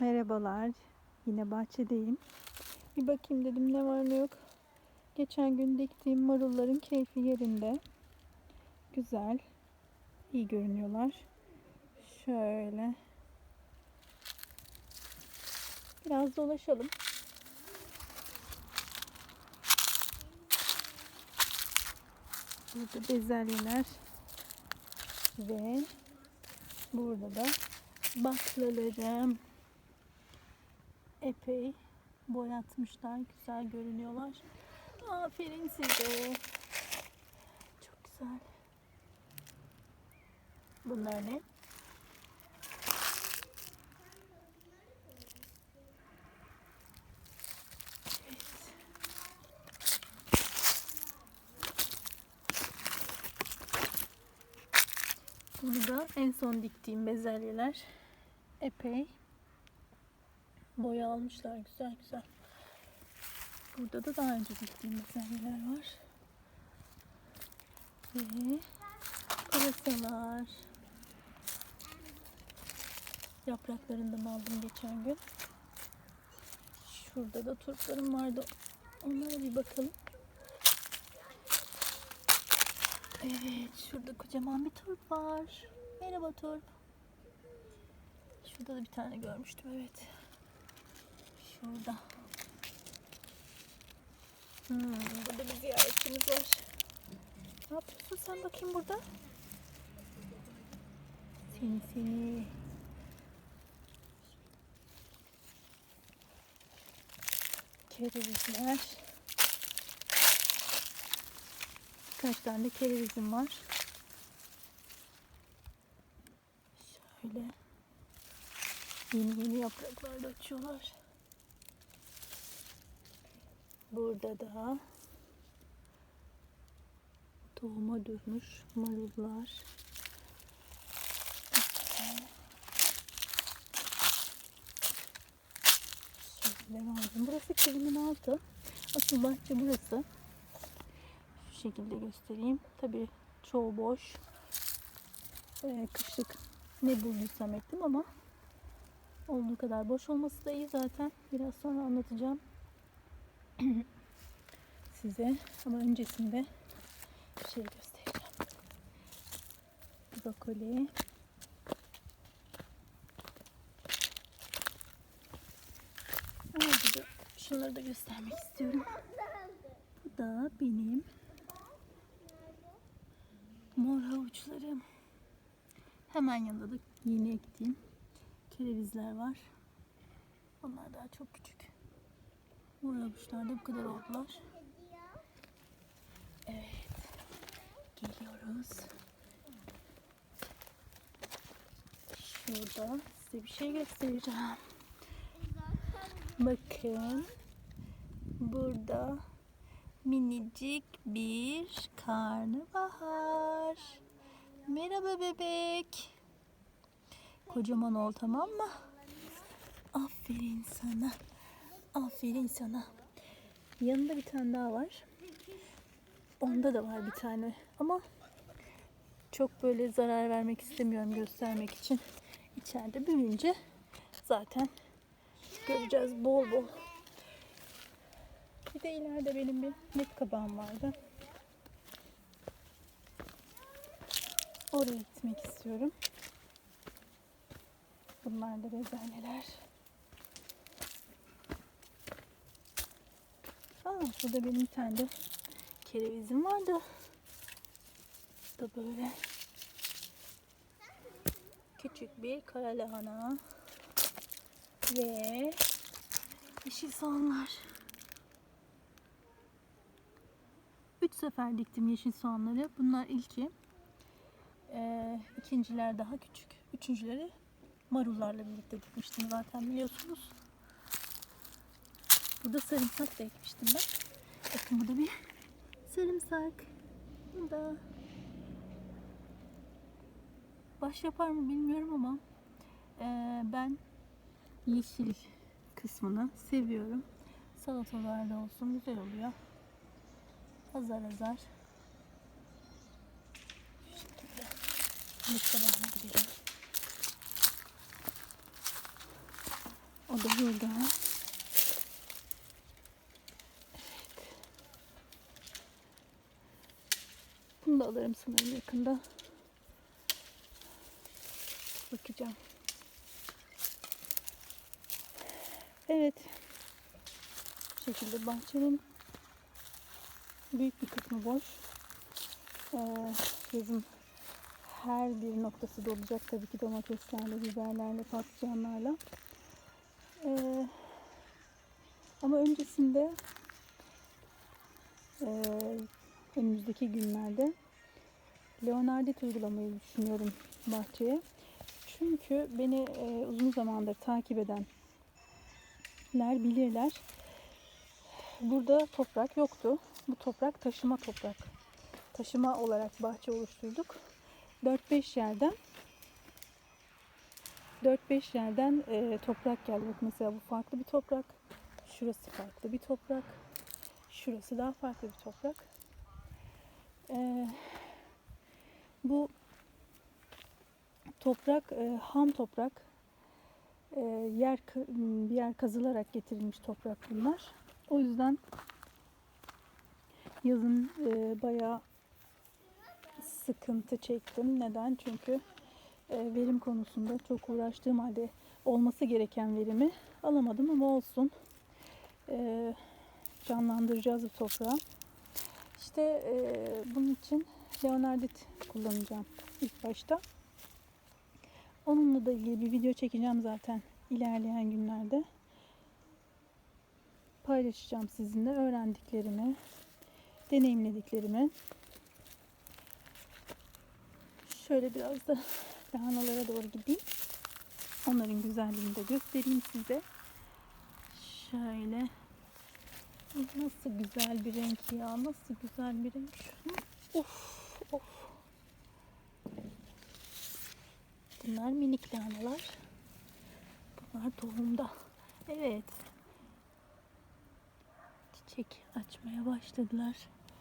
Merhabalar. Yine bahçedeyim. Bir bakayım dedim ne var ne yok. Geçen gün diktiğim marulların keyfi yerinde. Güzel. İyi görünüyorlar. Şöyle. Biraz dolaşalım. Burada bezelyeler ve burada da baklalarım epey boyatmışlar. Güzel görünüyorlar. Aferin size. Çok güzel. Bunlar ne? Bunu da en son diktiğim bezelyeler epey boya almışlar. Güzel güzel. Burada da daha önce diktiğim bezelyeler var. Ve pırasalar. Yapraklarından aldım geçen gün. Şurada da turplarım vardı. Onlara bir bakalım. Evet, şurada kocaman bir turp var. Merhaba turp. Şurada da bir tane görmüştüm, evet. Şurada. Hmm, burada bir ziyaretçimiz var. Ne yapıyorsun sen bakayım burada? Seni seni. Kerevizler. Birkaç tane kerevizim var. Şöyle. Yeni yeni yapraklar da açıyorlar. Burada da tohuma durmuş marullar. Şöyle aldım. Burası kilimin altı. Asıl bahçe burası. Şu şekilde göstereyim. Tabii çoğu boş. Ee, kışlık ne bulduysam ektim ama olduğu kadar boş olması da iyi zaten. Biraz sonra anlatacağım size. Ama öncesinde bir şey göstereceğim. Brokoli. De şunları da göstermek istiyorum. Bu da benim mor havuçlarım. Hemen yanında da yeni ektiğim kerevizler var. Onlar daha çok küçük. Da bu kadar oldular. Evet. Geliyoruz. Şurada size bir şey göstereceğim. Bakın. Burada minicik bir karnabahar. Merhaba bebek. Kocaman ol tamam mı? Aferin sana. Aferin sana. Yanında bir tane daha var. Onda da var bir tane. Ama çok böyle zarar vermek istemiyorum göstermek için. İçeride büyüyünce zaten göreceğiz bol bol. Bir de ileride benim bir net kabağım vardı. Oraya gitmek istiyorum. Bunlar da bezelyeler. Aa, burada benim bir kerevizim vardı. Da böyle küçük bir kara lahana ve yeşil soğanlar. Üç sefer diktim yeşil soğanları. Bunlar ilki. Ee, ikinciler daha küçük. Üçüncüleri marullarla birlikte dikmiştim zaten biliyorsunuz. Burada sarımsak da ekmiştim ben. Bakın burada bir sarımsak. Burada baş yapar mı bilmiyorum ama eee, ben yeşil kısmını seviyorum. Salatalarda olsun güzel oluyor. Azar azar. Şu şekilde. Lütfen gidelim. O da burada. Da alırım sanırım yakında. Bakacağım. Evet. Bu şekilde bahçenin büyük bir kısmı boş. Ee, her bir noktası dolacak tabii ki domateslerle, biberlerle, patlıcanlarla. Ee, ama öncesinde e, önümüzdeki günlerde Leonardit uygulamayı düşünüyorum bahçeye. Çünkü beni e, uzun zamandır takip edenler bilirler. Burada toprak yoktu. Bu toprak taşıma toprak. Taşıma olarak bahçe oluşturduk. 4-5 yerden 4-5 yerden e, toprak geldi. Mesela bu farklı bir toprak. Şurası farklı bir toprak. Şurası daha farklı bir toprak. E, bu toprak e, ham toprak. E, yer bir yer kazılarak getirilmiş toprak bunlar. O yüzden yazın e, bayağı sıkıntı çektim. Neden? Çünkü e, verim konusunda çok uğraştığım halde olması gereken verimi alamadım ama olsun. E, canlandıracağız bu toprağı. İşte e, bunun için Leonardit kullanacağım ilk başta. Onunla da ilgili bir video çekeceğim zaten ilerleyen günlerde. Paylaşacağım sizinle öğrendiklerimi, deneyimlediklerimi. Şöyle biraz da lahanalara doğru gideyim. Onların güzelliğini de göstereyim size. Şöyle. Nasıl güzel bir renk ya. Nasıl güzel bir renk. Şuna- Bunlar minik lahanalar. Bunlar tohumda. Evet. Çiçek açmaya başladılar.